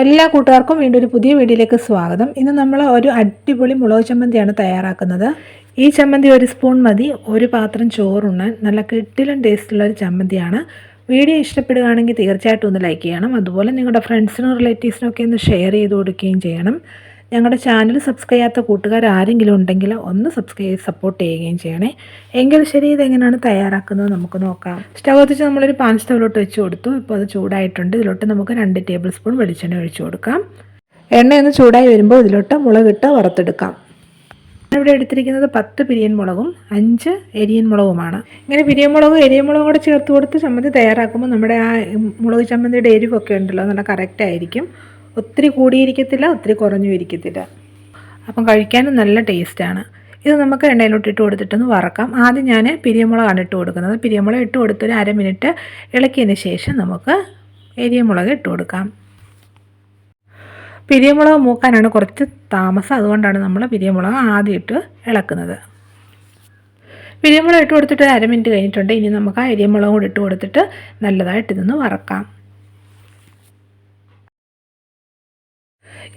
എല്ലാ കൂട്ടുകാർക്കും വീണ്ടും ഒരു പുതിയ വീഡിയോയിലേക്ക് സ്വാഗതം. ഇന്ന് നമ്മൾ ഒരു അടിപൊളി മുളക് ചമ്മന്തിയാണ് തയ്യാറാക്കുന്നത്. ഈ ചമ്മന്തി ഒരു സ്പൂൺ മതി ഒരു പാത്രം ചോറുണ്ണാൻ നല്ല കിട്ടിലും ടേസ്റ്റുള്ള ഒരു ചമ്മന്തിയാണ്. വീഡിയോ ഇഷ്ടപ്പെടുകയാണെങ്കിൽ തീർച്ചയായിട്ടും ഒന്ന് ലൈക്ക് ചെയ്യണം. അതുപോലെ നിങ്ങളുടെ ഫ്രണ്ട്സിനും റിലേറ്റീവ്സിനും ഒക്കെ ഒന്ന് ഷെയർ ചെയ്ത് കൊടുക്കുകയും ചെയ്യണം. ഞങ്ങളുടെ ചാനൽ സബ്സ്ക്രൈബ് ചെയ്യാത്ത കൂട്ടുകാർ ആരെങ്കിലും ഉണ്ടെങ്കിൽ ഒന്ന് സബ്സ്ക്രൈബ് സപ്പോർട്ട് ചെയ്യുകയും ചെയ്യണേ. എങ്കിൽ ശരി ഇതെങ്ങനെയാണ് തയ്യാറാക്കുന്നത് നമുക്ക് നോക്കാം. സ്റ്റവ് കത്തിച്ച് നമ്മളൊരു പാൻ സ്റ്റവിലോട്ട് വെച്ച് കൊടുത്തു. ഇപ്പോൾ അത് ചൂടായിട്ടുണ്ട്. ഇതിലോട്ട് നമുക്ക് രണ്ട് ടേബിൾ സ്പൂൺ വെളിച്ചെണ്ണ ഒഴിച്ചു കൊടുക്കാം. എണ്ണ ഒന്ന് ചൂടായി വരുമ്പോൾ ഇതിലോട്ട് മുളകിട്ട് വറുത്തെടുക്കാം. ഇവിടെ എടുത്തിരിക്കുന്നത് പത്ത് പിരിയൻ മുളകും അഞ്ച് എരിയൻ മുളകുമാണ്. ഇങ്ങനെ പിരിയൻ മുളകും എരിയൻ മുളകും കൂടെ ചേർത്ത് കൊടുത്ത് ചമ്മന്തി തയ്യാറാക്കുമ്പോൾ നമ്മുടെ ആ മുളക് ചമ്മന്തിയുടെ എരിവൊക്കെ ഉണ്ടല്ലോ നല്ല കറക്റ്റ് ആയിരിക്കും. ഒത്തിരി കൂടിയിരിക്കത്തില്ല ഒത്തിരി കുറഞ്ഞു ഇരിക്കത്തില്ല. അപ്പം കഴിക്കാനും നല്ല ടേസ്റ്റാണ്. ഇത് നമുക്ക് എണ്ണയിലോട്ട് ഇട്ട് കൊടുത്തിട്ടൊന്ന് വറക്കാം. ആദ്യം ഞാൻ പിരിയമുളകാണ് ഇട്ട് കൊടുക്കുന്നത്. പിരിയമുളക് ഇട്ട് കൊടുത്തൊരു അര മിനിറ്റ് ഇളക്കിയതിന് ശേഷം നമുക്ക് എരിയമുളക് ഇട്ട് കൊടുക്കാം. പിരിയമുളക് മൂക്കാനാണ് കുറച്ച് താമസം. അതുകൊണ്ടാണ് നമ്മൾ പിരിയമുളക് ആദ്യം ഇട്ട് ഇളക്കുന്നത്. പിരിയമുളക് ഇട്ട് കൊടുത്തിട്ട് അര മിനിറ്റ് കഴിഞ്ഞിട്ടുണ്ട്. ഇനി നമുക്ക് ആ എരിയമുളകും കൂടി ഇട്ട് കൊടുത്തിട്ട് നല്ലതായിട്ട് ഇതൊന്ന് വറക്കാം.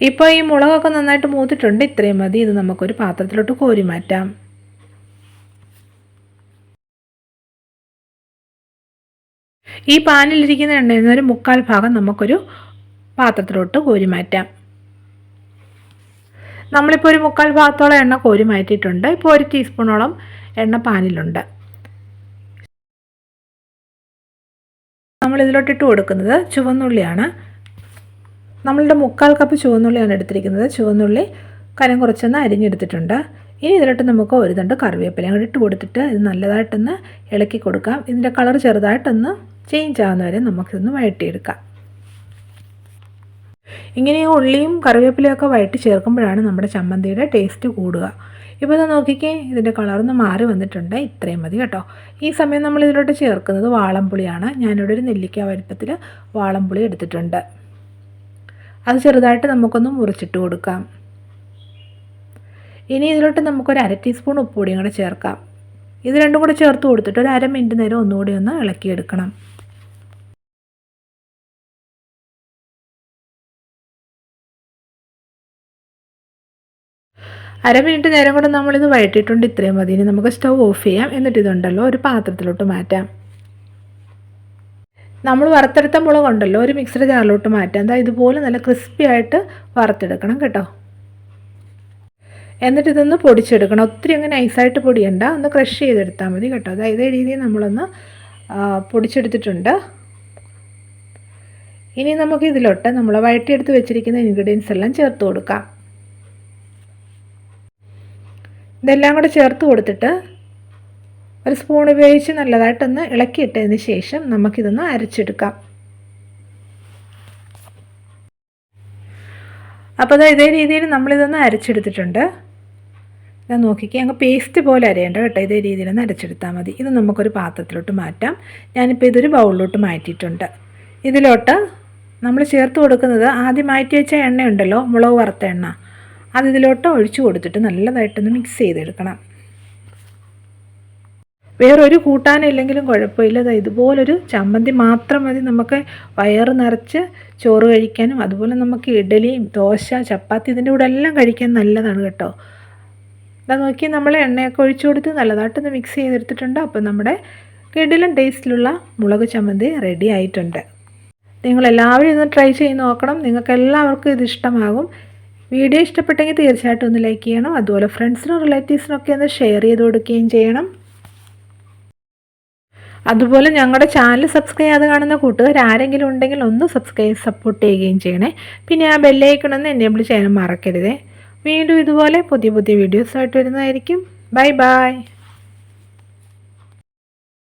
ഇപ്പോൾ ഈ മുളകൊക്കെ നന്നായിട്ട് മൂത്തിട്ടുണ്ട് ഇത്രയും മതി. ഇത് നമുക്കൊരു പാത്രത്തിലോട്ട് കോരി മാറ്റാം. ഈ പാനിലിരിക്കുന്ന എണ്ണയിൽ നിന്ന് ഒരു മുക്കാൽ ഭാഗം നമുക്കൊരു പാത്രത്തിലോട്ട് കോരി മാറ്റാം. നമ്മളിപ്പോൾ ഒരു മുക്കാൽ ഭാഗത്തോളം എണ്ണ കോരി മാറ്റിയിട്ടുണ്ട്. ഇപ്പോൾ ഒരു ടീസ്പൂണോളം എണ്ണ പാനിലുണ്ട്. നമ്മൾ ഇതിലോട്ടിട്ട് കൊടുക്കുന്നത് ചുവന്നുള്ളിയാണ്. നമ്മളുടെ മുക്കാൽ കപ്പ് ചുവന്നുള്ളിയാണ് എടുത്തിരിക്കുന്നത്. ചുവന്നുള്ളി കനം കുറച്ചൊന്ന് അരിഞ്ഞെടുത്തിട്ടുണ്ട്. ഇനി ഇതിലോട്ട് നമുക്ക് ഒരു തണ്ട് കറിവേപ്പില അങ്ങോട്ട് ഇട്ട് കൊടുത്തിട്ട് ഇത് നല്ലതായിട്ടൊന്ന് ഇളക്കി കൊടുക്കാം. ഇതിന്റെ കളർ ചെറുതായിട്ടൊന്ന് ചേഞ്ച് ആകുന്നവരെ നമുക്കിതൊന്ന് വഴട്ടിയെടുക്കാം ഇങ്ങനെ ഉള്ളിയും കറിവേപ്പിലയൊക്കെ വഴറ്റി ചേർക്കുമ്പോഴാണ് നമ്മുടെ ചമ്മന്തിയുടെ ടേസ്റ്റ് കൂടുക. ഇപ്പോൾ ഇത് നോക്കിക്കേ ഇതിന്റെ കളറൊന്ന് മാറി വന്നിട്ടുണ്ട്. ഇത്രയും മതി കേട്ടോ. ഈ സമയം നമ്മൾ ഇതിലോട്ട് ചേർക്കുന്നത് വാളംപുളിയാണ്. ഞാനിവിടെ ഒരു നെല്ലിക്ക വലുപ്പത്തിൽ വാളംപുളി എടുത്തിട്ടുണ്ട്. അത് ചെറുതായിട്ട് നമുക്കൊന്ന് മുറിച്ചിട്ട് കൊടുക്കാം. ഇനി ഇതിലോട്ട് നമുക്കൊരു അര ടീസ്പൂൺ ഉപ്പുപൊടിയും കൂടെ ചേർക്കാം. ഇത് രണ്ടും കൂടെ ചേർത്ത് കൊടുത്തിട്ട് ഒരു അര മിനിറ്റ് നേരം ഒന്നുകൂടി ഒന്ന് ഇളക്കിയെടുക്കണം. അര മിനിറ്റ് നേരം കൂടെ നമ്മളിത് വഴറ്റിയിട്ടുണ്ട് ഇത്രയും മതി. ഇനി നമുക്ക് സ്റ്റൗ ഓഫ് ചെയ്യാം. എന്നിട്ട് ഇതുണ്ടല്ലോ ഒരു പാത്രത്തിലോട്ട് മാറ്റാം. നമ്മൾ വറുത്തെടുത്ത മുളകുണ്ടല്ലോ ഒരു മിക്സർ ജാറിലോട്ട് മാറ്റാം. എന്താ ഇതുപോലെ നല്ല ക്രിസ്പി ആയിട്ട് വറുത്തെടുക്കണം കേട്ടോ. എന്നിട്ട് ഇതൊന്ന് പൊടിച്ചെടുക്കണം. ഒത്തിരി അങ്ങനെ നൈസായിട്ട് പൊടിയണ്ട. ഒന്ന് ക്രഷ് ചെയ്തെടുത്താൽ മതി കേട്ടോ. അതായത് ഇതേ രീതിയിൽ നമ്മളൊന്ന് പൊടിച്ചെടുത്തിട്ടുണ്ട്. ഇനി നമുക്ക് ഇതിലോട്ട് നമ്മൾ വഴറ്റിയെടുത്ത് വെച്ചിരിക്കുന്ന ഇൻഗ്രീഡിയൻസ് എല്ലാം ചേർത്ത് കൊടുക്കാം. ഇതെല്ലാം കൂടെ ചേർത്ത് കൊടുത്തിട്ട് ഒരു സ്പൂൺ ഉപയോഗിച്ച് നല്ലതായിട്ടൊന്ന് ഇളക്കിയിട്ടതിന് ശേഷം നമുക്കിതൊന്ന് അരച്ചെടുക്കാം. അപ്പോൾ അത് ഇതേ രീതിയിൽ നമ്മളിതൊന്ന് അരച്ചെടുത്തിട്ടുണ്ട്. ഞാൻ നോക്കിക്കേ അങ്ങ് പേസ്റ്റ് പോലെ അരയേണ്ട കേട്ടോ. ഇതേ രീതിയിലൊന്ന് അരച്ചെടുത്താൽ മതി. ഇത് നമുക്കൊരു പാത്രത്തിലോട്ട് മാറ്റാം. ഞാനിപ്പോൾ ഇതൊരു ബൗളിലോട്ട് മാറ്റിയിട്ടുണ്ട്. ഇതിലോട്ട് നമ്മൾ ചേർത്ത് കൊടുക്കുന്നത് ആദ്യം മാറ്റി വെച്ച എണ്ണയുണ്ടല്ലോ മുളക് വറുത്ത എണ്ണ. അത് ഇതിലോട്ട് ഒഴിച്ചു കൊടുത്തിട്ട് നല്ലതായിട്ടൊന്ന് മിക്സ് ചെയ്തെടുക്കണം. വേറൊരു കൂട്ടാനില്ലെങ്കിലും കുഴപ്പമില്ല. ഇതുപോലൊരു ചമ്മന്തി മാത്രം മതി. നമുക്ക് വയറ് നിറച്ച് ചോറ് കഴിക്കാനും അതുപോലെ നമുക്ക് ഇഡലിയും ദോശ ചപ്പാത്തി ഇതിന്റെ കൂടെ എല്ലാം കഴിക്കാൻ നല്ലതാണ് കേട്ടോ. അത് നോക്കി നമ്മൾ എണ്ണയൊക്കെ ഒഴിച്ചു കൊടുത്ത് നല്ലതായിട്ടൊന്ന് മിക്സ് ചെയ്തെടുത്തിട്ടുണ്ട്. അപ്പോൾ നമ്മുടെ കിഡിലും ടേസ്റ്റിലുള്ള മുളക് ചമ്മന്തി റെഡി ആയിട്ടുണ്ട്. നിങ്ങളെല്ലാവരും ഇന്ന് ട്രൈ ചെയ്ത് നോക്കണം. നിങ്ങൾക്ക് എല്ലാവർക്കും ഇത് ഇഷ്ടമാകും. വീഡിയോ ഇഷ്ടപ്പെട്ടെങ്കിൽ തീർച്ചയായിട്ടും ഒന്ന് ലൈക്ക് ചെയ്യണം. അതുപോലെ ഫ്രണ്ട്സിനും റിലേറ്റീവ്സിനൊക്കെ ഒന്ന് ഷെയർ ചെയ്ത് കൊടുക്കുകയും ചെയ്യണം. അതുപോലെ ഞങ്ങളുടെ ചാനൽ സബ്സ്ക്രൈബ് ചെയ്യാതെ കാണുന്ന കൂട്ടുകാർ ആരെങ്കിലും ഉണ്ടെങ്കിൽ ഒന്ന് സബ്സ്ക്രൈബ് സപ്പോർട്ട് ചെയ്യുകയും ചെയ്യണേ. പിന്നെ ആ ബെല്ലൈക്കണമെന്ന് എനേബിൾ ചെയ്യാൻ മറക്കരുതേ. വീണ്ടും ഇതുപോലെ പുതിയ പുതിയ വീഡിയോസായിട്ട് വരുന്നതായിരിക്കും. Bye bye